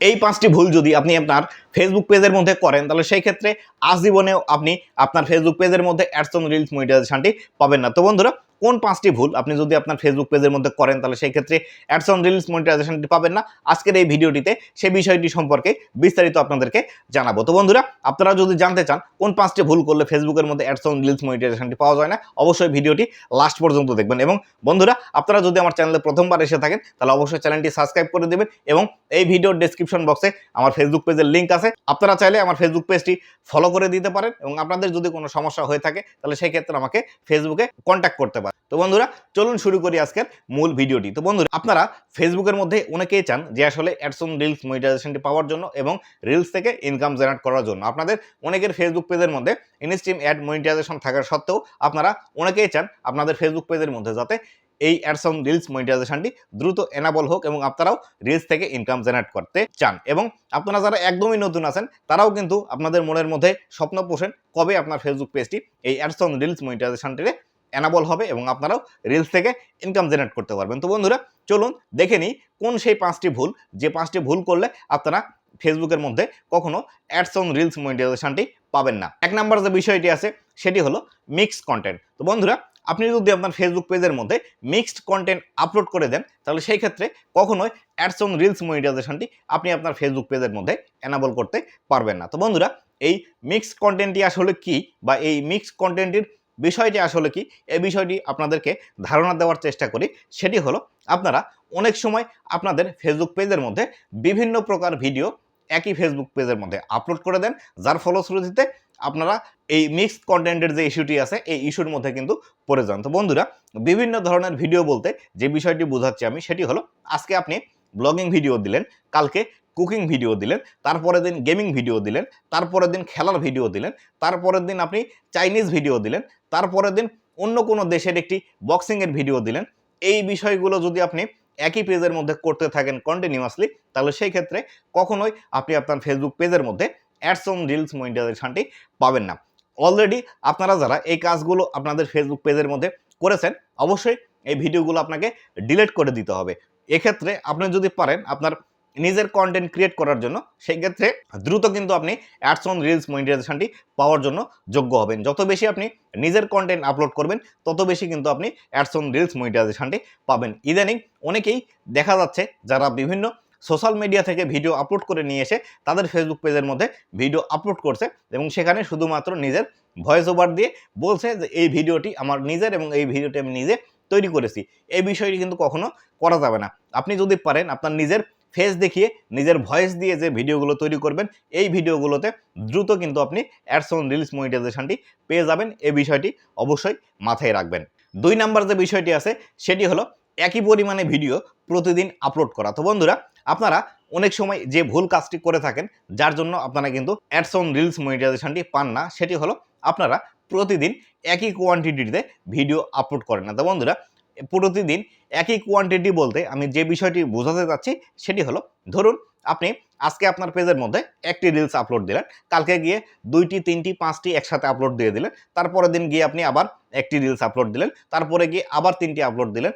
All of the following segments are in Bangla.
এই পাঁচটি ভুল যদি আপনি আপনার ফেসবুক পেজের মধ্যে করেন, তাহলে সেই ক্ষেত্রে আজীবনেও আপনি আপনার ফেসবুক পেজের মধ্যে অ্যাডসন রিলস মনিটাইজেশনটি পাবেন না। তো বন্ধুরা কোন পাঁচটি ভুল আপনি যদি আপনার ফেসবুক পেজের মধ্যে করেন, তাহলে সেই ক্ষেত্রে অ্যাডস অন রিলস মনিটাইজেশনটি পাবেন না। আজকের এই ভিডিওটিতে সেই বিষয়টি সম্পর্কে বিস্তারিত আপনাদেরকে জানাব। তো বন্ধুরা, আপনারা যদি জানতে চান কোন পাঁচটি ভুল করলে ফেসবুকের মধ্যে অ্যাডস অন রিলস মনিটাইজেশনটি পাওয়া যায় না, অবশ্যই ভিডিওটি লাস্ট পর্যন্ত দেখবেন। এবং বন্ধুরা, আপনারা যদি আমার চ্যানেলে প্রথমবার এসে থাকেন, তাহলে অবশ্যই চ্যানেলটি সাবস্ক্রাইব করে দেবেন এবং এই ভিডিওর ডেসক্রিপশন বক্সে আমার ফেসবুক পেজের লিঙ্ক আছে। আপনারা চাইলে আমার ফেসবুক পেজটি ফলো করে দিতে পারেন এবং আপনাদের যদি কোনো সমস্যা হয়ে থাকে, তাহলে সেই ক্ষেত্রে আমাকে ফেসবুকে কন্ট্যাক্ট করতে পারেন। তো বন্ধুরা, চলুন শুরু করি আজকের মূল ভিডিওটি। তো বন্ধুরা, আপনারা ফেসবুকের মধ্যে অনেকেই চান যে আসলে অ্যাডসন রিলস মনিটাইজেশনটি পাওয়ার জন্য এবং রিলস থেকে ইনকাম জেনারেট করার জন্য। আপনাদের অনেকের ফেসবুক পেজের মধ্যে ইনস্ট্রিম অ্যাড মনিটাইজেশন থাকার সত্ত্বেও আপনারা অনেকেই চান আপনাদের ফেসবুক পেজের মধ্যে যাতে এই অ্যাডসন রিলস মনিটাইজেশনটি দ্রুত এনাবল হোক এবং আপনারাও রিলস থেকে ইনকাম জেনারেট করতে চান। এবং আপনারা যারা একদমই নতুন আছেন, তারাও কিন্তু আপনাদের মনের মধ্যে স্বপ্ন পোষেন কবে আপনার ফেসবুক পেজটি এই অ্যাডসন রিলস মনিটাইজেশনটিতে এনাবল হবে এবং আপনারাও রিলস থেকে ইনকাম জেনারেট করতে পারবেন। তো বন্ধুরা, চলুন দেখে নিই কোন সেই পাঁচটি ভুল। যে পাঁচটি ভুল করলে আপনারা ফেসবুকের মধ্যে কখনো অ্যাডস অন রিলস মনিটাইজেশনটি পাবেন না। এক নাম্বার যে বিষয়টি আছে, সেটি হলো মিক্সড কন্টেন্ট তো বন্ধুরা, আপনি যদি আপনার ফেসবুক পেজের মধ্যে মিক্সড কন্টেন্ট আপলোড করে দেন, তাহলে সেই ক্ষেত্রে কখনোই অ্যাডস অন রিলস মনিটাইজেশনটি আপনি আপনার ফেসবুক পেজের মধ্যে এনাবল করতে পারবেন না। তো বন্ধুরা, এই মিক্সড কন্টেন্টটি আসলে কি বা এই মিক্সড কন্টেন্টের বিষয়টি আসলে কি? এই বিষয়টি আপনাদেরকে ধারণা দেওয়ার চেষ্টা করি। সেটি হলো, আপনারা অনেক সময় আপনাদের ফেসবুক পেজের মধ্যে বিভিন্ন প্রকার ভিডিও একই ফেসবুক পেজের মধ্যে আপলোড করে দেন, যার ফলশ্রুতিতে আপনারা এই মিক্সড কন্টেন্টের যে ইস্যুটি আছে, এই ইস্যুর মধ্যে কিন্তু পড়ে যান। তো বন্ধুরা, বিভিন্ন ধরনের ভিডিও বলতে যে বিষয়টি বোঝাচ্ছি আমি, সেটি হলো, আজকে আপনি ব্লগিং ভিডিও দিলেন, কালকে কুকিং ভিডিও দিলেন, তারপরের দিন গেমিং ভিডিও দিলেন, তারপরের দিন খেলার ভিডিও দিলেন, তারপরের দিন আপনি চাইনিজ ভিডিও দিলেন, তারপরের দিন অন্য কোনো দেশের একটি বক্সিংয়ের ভিডিও দিলেন। এই বিষয়গুলো যদি আপনি একই পেজের মধ্যে করতে থাকেন কন্টিনিউয়াসলি তাহলে সেই ক্ষেত্রে কখনোই আপনি আপনার ফেসবুক পেজের মধ্যে অ্যাডস অন রিলস মনিটাইজেশনটি পাবেন না। অলরেডি আপনারা যারা এই কাজগুলো আপনাদের ফেসবুক পেজের মধ্যে করেছেন, অবশ্যই এই ভিডিওগুলো আপনাকে ডিলিট করে দিতে হবে। এক্ষেত্রে আপনি যদি পারেন আপনার নিজের কন্টেন্ট ক্রিয়েট করার জন্য সেই ক্ষেত্রে দ্রুত কিন্তু আপনি অ্যাডস অন রিলস মনিটাইজেশনটি পাওয়ার জন্য যোগ্য হবেন। যত বেশি আপনি নিজের কন্টেন্ট আপলোড করবেন, তত বেশি কিন্তু আপনি অ্যাডস অন রিলস মনিটাইজেশনটি পাবেন। ইদানিং অনেকেই দেখা যাচ্ছে যারা বিভিন্ন সোশ্যাল মিডিয়া থেকে ভিডিও আপলোড করে নিয়ে এসে তাদের ফেসবুক পেজের মধ্যে ভিডিও আপলোড করছে এবং সেখানে শুধুমাত্র নিজের ভয়েস ওভার দিয়ে বলছে যে, এই ভিডিওটি আমার নিজের এবং এই ভিডিওটি আমি নিজে তৈরি করেছি। এই বিষয়টি কিন্তু কখনো করা যাবে না। আপনি যদি পারেন আপনার নিজের ফেস দেখিয়ে নিজের ভয়েস দিয়ে যে ভিডিওগুলো তৈরি করবেন, এই ভিডিওগুলোতে দ্রুত কিন্তু আপনি অ্যাডস অন রিলস মনিটাইজেশনটি পেয়ে যাবেন। এই বিষয়টি অবশ্যই মাথায় রাখবেন। দুই নাম্বার যে বিষয়টি আছে, সেটি হলো একই পরিমাণে ভিডিও প্রতিদিন আপলোড করা। তো বন্ধুরা, আপনারা অনেক সময় যে ভুল কাজটি করে থাকেন, যার জন্য আপনারা কিন্তু অ্যাডস অন রিলস মনিটাইজেশনটি পান না, সেটি হলো আপনারা প্রতিদিন একই কোয়ান্টিটিতে ভিডিও আপলোড করেন না। তো বন্ধুরা প্রতিদিন একই কোয়ান্টিটি বলতে আমি যে বিষয়টি বোঝাতে চাচ্ছি সেটি হলো, ধরুন আপনি আজকে আপনার পেজের মধ্যে একটি রিলস আপলোড দিলেন, কালকে গিয়ে দুইটি, তিনটি, পাঁচটি একসাথে আপলোড দিয়ে দিলেন, তারপরের দিন গিয়ে আপনি আবার একটি রিলস আপলোড দিলেন, তারপরে গিয়ে আবার তিনটি আপলোড দিলেন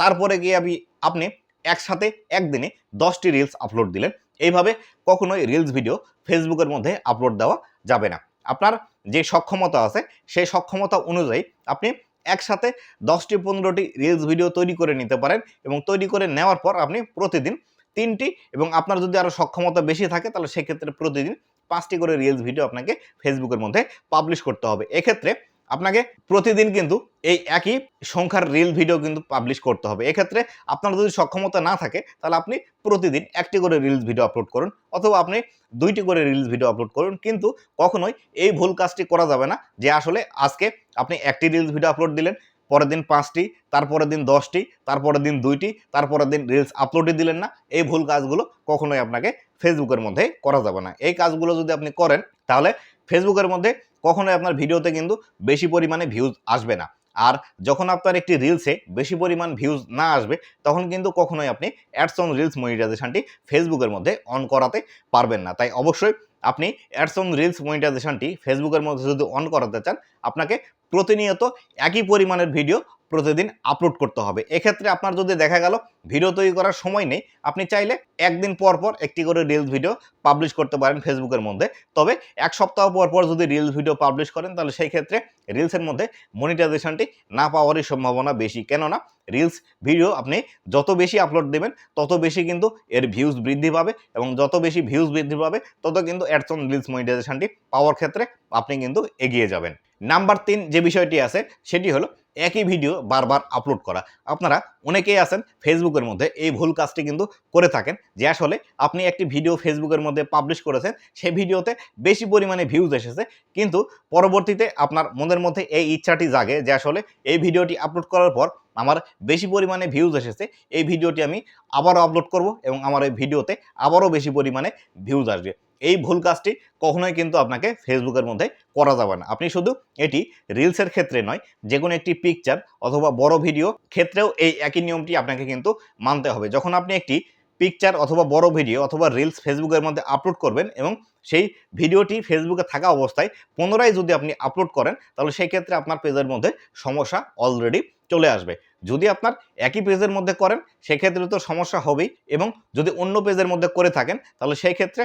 তারপরে গিয়ে আপনি আপনি একসাথে একদিনে দশটি রিলস আপলোড দিলেন। এইভাবে কখনোই রিলস ভিডিও ফেসবুকের মধ্যে আপলোড দেওয়া যাবে না। আপনার যে সক্ষমতা আছে, সেই সক্ষমতা অনুযায়ী আপনি একসাথে দশটি পনেরোটি রিলস ভিডিও তৈরি করে নিতে পারেন এবং তৈরি করে নেওয়ার পর আপনি প্রতিদিন তিনটি এবং আপনার যদি আরও সক্ষমতা বেশি থাকে তাহলে সেক্ষেত্রে প্রতিদিন পাঁচটি করে রিলস ভিডিও আপনাকে ফেসবুকের মধ্যে পাবলিশ করতে হবে। এক্ষেত্রে আপনাকে প্রতিদিন কিন্তু এই একই সংখ্যার রিল ভিডিও কিন্তু পাবলিশ করতে হবে। এক্ষেত্রে আপনার যদি সক্ষমতা না থাকে, তাহলে আপনি প্রতিদিন একটি করে রিলস ভিডিও আপলোড করুন অথবা আপনি দুইটি করে রিলস ভিডিও আপলোড করুন। কিন্তু কখনোই এই ভুল কাজটি করা যাবে না যে আসলে আজকে আপনি একটি রিলস ভিডিও আপলোড দিলেন, পরের দিন পাঁচটি, তারপরের দিন দশটি, তারপরের দিন দুইটি, তারপরের দিন রিলস আপলোডই দিলেন না, এই ভুল কাজগুলো কখনোই আপনাকে ফেসবুকের মধ্যে করা যাবে না। এই কাজগুলো যদি আপনি করেন, তাহলে ফেসবুকের মধ্যে কখনোই আপনার ভিডিওতে কিন্তু বেশি পরিমাণে ভিউজ আসবে না। আর যখন আপনার একটি রিলসে বেশি পরিমাণ ভিউজ না আসবে, তখন কিন্তু কখনোই আপনি অ্যাডস অন রিলস মনিটাইজেশনটি ফেসবুকের মধ্যে অন করাতে পারবেন না। তাই অবশ্যই আপনি অ্যাডস অন রিলস মনিটাইজেশনটি ফেসবুকের মধ্যে যদি অন করাতে চান, আপনাকে প্রতিনিয়ত একই পরিমাণের ভিডিও প্রতিদিন আপলোড করতে হবে। এক্ষেত্রে আপনার যদি দেখা গেল ভিডিও তৈরি করার সময় নেই, আপনি চাইলে একদিন পর পর একটি করে রিলস ভিডিও পাবলিশ করতে পারেন ফেসবুকের মধ্যে। তবে এক সপ্তাহ পর পর যদি রিলস ভিডিও পাবলিশ করেন, তাহলে সেই ক্ষেত্রে রিলসের মধ্যে মনিটাইজেশনটি না পাওয়ারই সম্ভাবনা বেশি। কেননা রিলস ভিডিও আপনি যত বেশি আপলোড দেবেন, তত বেশি কিন্তু এর ভিউজ বৃদ্ধি পাবে এবং যত বেশি ভিউজ বৃদ্ধি পাবে, তত কিন্তু অ্যাডসন রিলস মনিটাইজেশনটি পাওয়ার ক্ষেত্রে আপনি কিন্তু এগিয়ে যাবেন। নাম্বার তিন যে বিষয়টি আছে, সেটি হলো একই ভিডিও বারবার আপলোড করা। আপনারা অনেকেই আছেন ফেসবুকের মধ্যে, এই ভুল কাজটি কিন্তু করে থাকেন, যে আসলে আপনি একটি ভিডিও ফেসবুকের মধ্যে পাবলিশ করেছেন সেই ভিডিওতে বেশি পরিমাণে ভিউজ এসেছে, কিন্তু পরবর্তীতে আপনার মনের মধ্যে এই ইচ্ছাটি জাগে যে আসলে এই ভিডিওটি আপলোড করার পর আমার বেশি পরিমাণে ভিউজ এসেছে, এই ভিডিওটি আমি আবারও আপলোড করব এবং আমার এই ভিডিওতে আবারও বেশি পরিমাণে ভিউজ আসবে। এই ভুল কাজটি কখনোই কিন্তু আপনাকে ফেসবুকের মধ্যে করা যাবে না। আপনি শুধু এটি রিলসের ক্ষেত্রে নয় যে কোনো একটি পিকচার অথবা বড় ভিডিও ক্ষেত্রেও এই একই নিয়মটি আপনাকে কিন্তু মানতে হবে। যখন আপনি একটি পিকচার অথবা বড় ভিডিও অথবা রিলস ফেসবুকের মধ্যে আপলোড করবেন এবং সেই ভিডিওটি ফেসবুকে থাকা অবস্থায় পুনরায় যদি আপনি আপলোড করেন, তাহলে সেই ক্ষেত্রে আপনার পেজের মধ্যে সমস্যা অলরেডি চলে আসবে। যদি আপনার একই পেজের মধ্যে করেন, সেক্ষেত্রে তো সমস্যা হবেই এবং যদি অন্য পেজের মধ্যে করে থাকেন, তাহলে সেই ক্ষেত্রে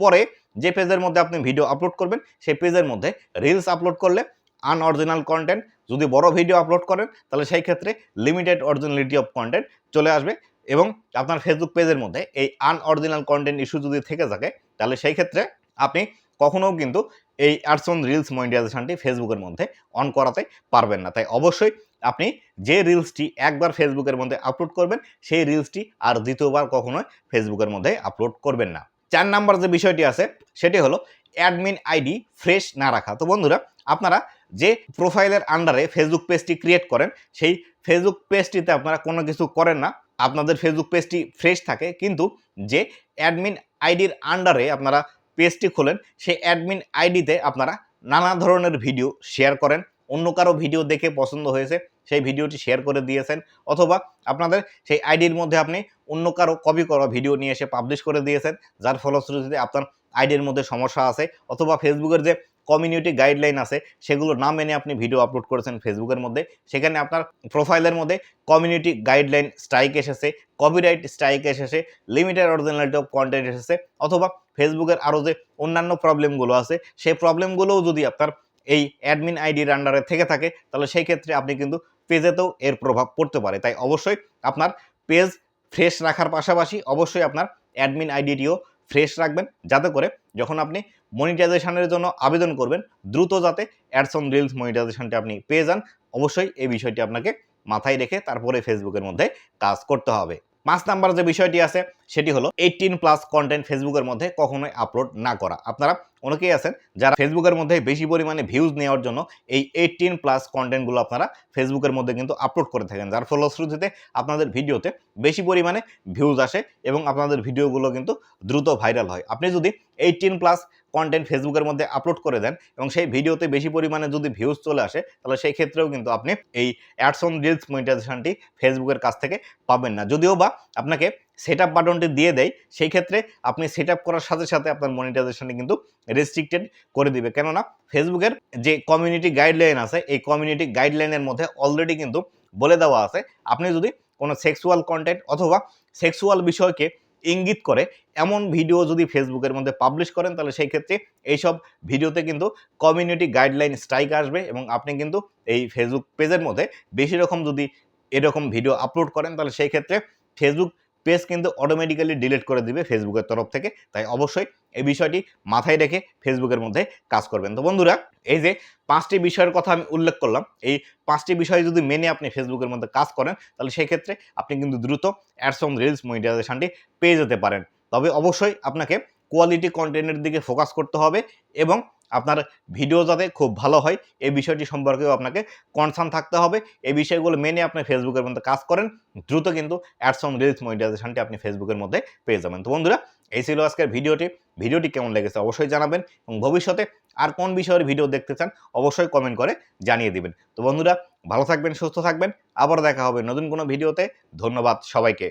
পরে যে পেজের মধ্যে আপনি ভিডিও আপলোড করবেন, সেই পেজের মধ্যে রিলস আপলোড করলে আনঅরিজিনাল কন্টেন্ট যদি বড় ভিডিও আপলোড করেন, তাহলে সেই ক্ষেত্রে লিমিটেড অরিজিনালিটি অফ কন্টেন্ট চলে আসবে এবং আপনার ফেসবুক পেজের মধ্যে এই আনঅরিজিনাল কন্টেন্ট ইস্যু যদি থেকে থাকে, তাহলে সেই ক্ষেত্রে আপনি কখনোও কিন্তু এই অ্যাডসন রিলস মনিটাইজেশনটি ফেসবুকের মধ্যে অন করাতে পারবেন না। তাই অবশ্যই আপনি যে রিলসটি একবার ফেসবুকের মধ্যে আপলোড করবেন, সেই রিলসটি আর দ্বিতীয়বার কখনোই ফেসবুকের মধ্যে আপলোড করবেন না। চার নাম্বার যে বিষয়টি আছে, সেটি হলো অ্যাডমিন আইডি ফ্রেশ না রাখা। তো বন্ধুরা, আপনারা যে প্রোফাইলের আন্ডারে ফেসবুক পেজটি ক্রিয়েট করেন, সেই ফেসবুক পেজটিতে আপনারা কোনো কিছু করেন না। আপনাদের ফেসবুক পেজটি ফ্রেশ থাকে, কিন্তু যে অ্যাডমিন আইডির আন্ডারে আপনারা পেজটি খোলেন, সেই অ্যাডমিন আইডিতে আপনারা নানা ধরনের ভিডিও শেয়ার করেন। অন্য কারও ভিডিও দেখে পছন্দ হয়েছে সেই ভিডিওটি শেয়ার করে দিয়েছেন অথবা আপনাদের সেই আইডির মধ্যে আপনি অন্য কারও কপি করা ভিডিও নিয়ে এসে পাবলিশ করে দিয়েছেন, যার ফলশ্রুতিতে আপনার আইডির মধ্যে সমস্যা আছে অথবা ফেসবুকের যে কমিউনিটি গাইডলাইন আছে, সেগুলো না মেনে আপনি ভিডিও আপলোড করেছেন ফেসবুকের মধ্যে, সেখানে আপনার প্রোফাইলের মধ্যে কমিউনিটি গাইডলাইন স্ট্রাইক এসেছে কপিরাইট স্ট্রাইক এসেছে লিমিটেড অরিজিনালিটি অফ কন্টেন্ট এসেছে, অথবা ফেসবুকের আরও যে অন্যান্য প্রবলেমগুলো আছে, সেই প্রবলেমগুলোও যদি আপনার এই অ্যাডমিন আইডির আন্ডারে থেকে থাকে, তাহলে সেই ক্ষেত্রে আপনি কিন্তু পেজেতেও এর প্রভাব পড়তে পারে। তাই অবশ্যই আপনার পেজ ফ্রেশ রাখার পাশাপাশি অবশ্যই আপনার অ্যাডমিন আইডিটিও ফ্রেশ রাখবেন। যাতে করে যখন আপনি মনিটাইজেশনের জন্য আবেদন করবেন, দ্রুত যাতে অ্যাডসন রিলস মনিটাইজেশনটা আপনি পেয়ে যান, অবশ্যই এই বিষয়টি আপনাকে মাথায় রেখে তারপরে ফেসবুকের মধ্যে কাজ করতে হবে। পাঁচ নাম্বার যে বিষয়টি আছে, সেটি হলো এইটিন প্লাস কন্টেন্ট ফেসবুকের মধ্যে কখনোই আপলোড না করা। আপনারা অনেকেই আছেন যারা ফেসবুকের মধ্যে বেশি পরিমাণে ভিউজ নেওয়ার জন্য এই এইটিন প্লাস কন্টেন্টগুলো আপনারা ফেসবুকের মধ্যে কিন্তু আপলোড করে থাকেন, যার ফলশ্রুতিতে আপনাদের ভিডিওতে বেশি পরিমাণে ভিউজ আসে এবং আপনাদের ভিডিওগুলো কিন্তু দ্রুত ভাইরাল হয়। আপনি যদি এইটিন প্লাস কন্টেন্ট ফেসবুকের মধ্যে আপলোড করে দেন এবং সেই ভিডিওতে বেশি পরিমাণে যদি ভিউজ চলে আসে, তাহলে সেই ক্ষেত্রেও কিন্তু আপনি এই অ্যাডসন রিলস মনিটাইজেশনটি ফেসবুকের কাছ থেকে পাবেন না। যদিও বা আপনাকে সেট আপ বাটনটি দিয়ে দেয়, সেই ক্ষেত্রে আপনি সেট আপ করার সাথে সাথে আপনার মনিটাইজেশনটি কিন্তু রেস্ট্রিক্টেড করে দিবে। কেননা ফেসবুকের যে কমিউনিটি গাইডলাইন আছে, এই কমিউনিটি গাইডলাইনের মধ্যে অলরেডি কিন্তু বলে দেওয়া আছে, আপনি যদি কোনো সেক্সুয়াল কন্টেন্ট অথবা সেক্সুয়াল বিষয়কে ইঙ্গিত করে। এমন ভিডিও যদি ফেসবুকের মধ্যে পাবলিশ করেন, তাহলে সেই ক্ষেত্রে এইসব ভিডিওতে কিন্তু কমিউনিটি গাইডলাইন স্ট্রাইক আসবে এবং আপনি কিন্তু এই ফেসবুক পেজের মধ্যে বেশি রকম যদি এরকম ভিডিও আপলোড করেন, তাহলে সেই ক্ষেত্রে ফেসবুক পেজ কিন্তু অটোমেটিক্যালি ডিলিট করে দিবে ফেসবুকের তরফ থেকে। তাই অবশ্যই এই বিষয়টি মাথায় রেখে ফেসবুকের মধ্যে কাজ করবেন। তো বন্ধুরা, এই যে পাঁচটি বিষয়ের কথা আমি উল্লেখ করলাম, এই পাঁচটি বিষয় যদি মেনে আপনি ফেসবুকের মধ্যে কাজ করেন, তাহলে সেই ক্ষেত্রে আপনি কিন্তু দ্রুত অ্যাডস অন রিলস মনিটাইজেশনটি পেয়ে যেতে পারেন। তবে অবশ্যই আপনাকে কোয়ালিটি কন্টেন্টের দিকে ফোকাস করতে হবে এবং আপনার ভিডিও যাতে খুব ভালো হয়, এই বিষয়টি সম্পর্কেও আপনাকে কনসার্ন থাকতে হবে। এই বিষয়গুলো মেনে আপনি ফেসবুকের মধ্যে কাজ করেন, দ্রুত কিন্তু অ্যাডস অন রিলস মনিটাইজেশনটি আপনি ফেসবুকের মধ্যে পেয়ে যাবেন। তো বন্ধুরা, এই ছিল আজকের ভিডিওটি ভিডিওটি কেমন লেগেছে অবশ্যই জানাবেন এবং ভবিষ্যতে আর কোন বিষয়ের ভিডিও দেখতে চান অবশ্যই কমেন্ট করে জানিয়ে দিবেন। তো বন্ধুরা, ভালো থাকবেন, সুস্থ থাকবেন। আবার দেখা হবে নতুন কোনো ভিডিওতে ধন্যবাদ সবাইকে।